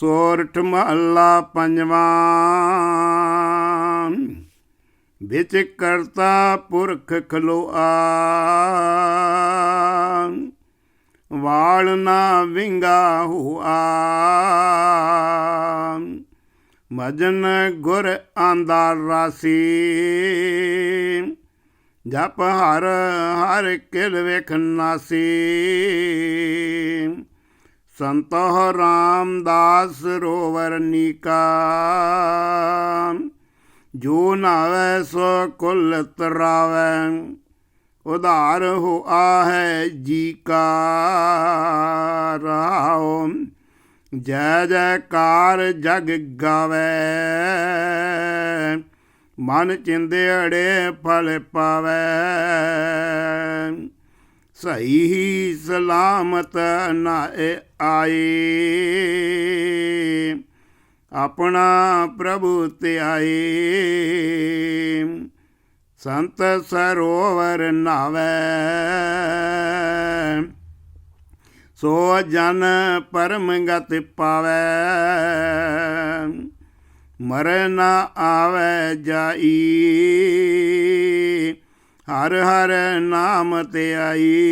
ਸੋਰਠ ਮਹੱਲਾ ਪੰਜਵਾਂ। ਵਿੱਚ ਕਰਤਾ ਪੁਰਖ ਖਲੋਆ। ਵਾਲ ਨਾ ਵਿੰਗਾ ਹੁਆ। ਮਜਨ ਗੁਰ ਆਂਦਾ ਰਾਸੀ। ਜਪ ਹਰ ਹਰ ਕਿਲ ਵੇਖ ਨਾਸੀ। ਸੰਤੋ ਰਾਮਦਾਸ ਰੋਵਰ ਨੀਕਾ। ਜੋ ਨਾਵੇ, ਸੋ ਕੁਲ ਤਰਾਵੈ ਉਧਾਰ ਹੋਆ ਹੈ ਜੀ ਕਾ। ਰਾਉ ਜੈ ਜੈਕਾਰ ਜਗ ਗਾਵੇ। ਮਨ ਚਿੰਦੜੇ ਫਲ ਪਾਵੇ। ਸਹੀ ਹੀ ਸਲਾਮਤ ਨਾਏ ਆਏ। ਆਪਣਾ ਪ੍ਰਭੂ ਤੇ ਸੰਤ ਸਰੋਵਰ ਨਾਵੇ। ਸੋ ਜਨ ਪਰਮ ਗਤ ਪਾਵੇ। ਮਰ ਆਵੇ ਜਾਈ। ਹਰ ਹਰ ਨਾਮ ਤੇ ਆਈ।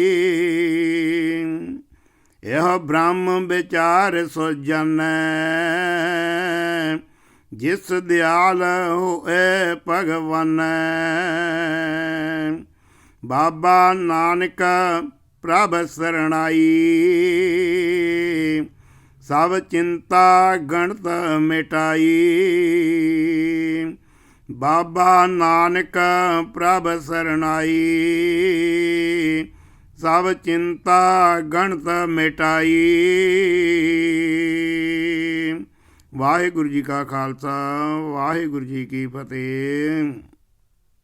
ਇਹ ਬ੍ਰਹਮ ਵਿਚਾਰ ਸੋ ਜਾਣੈ ਜਿਸ ਦਿਆਲ ਹੋਏ ਭਗਵਾਨ। ਬਾਬਾ ਨਾਨਕ ਪ੍ਰਭ ਸਰਣਾਈ। ਸਭ ਚਿੰਤਾ ਗਣਤ ਮਿਟਾਈ। ਬਾਬਾ ਨਾਨਕ ਪ੍ਰਭ ਸਰਣਾਈ। ਸਭ ਚਿੰਤਾ ਗਣਤ ਮਿਟਾਈ। ਵਾਹਿਗੁਰੂ ਜੀ ਕਾ ਖਾਲਸਾ, ਵਾਹਿਗੁਰੂ ਜੀ ਕੀ ਫਤਿਹ।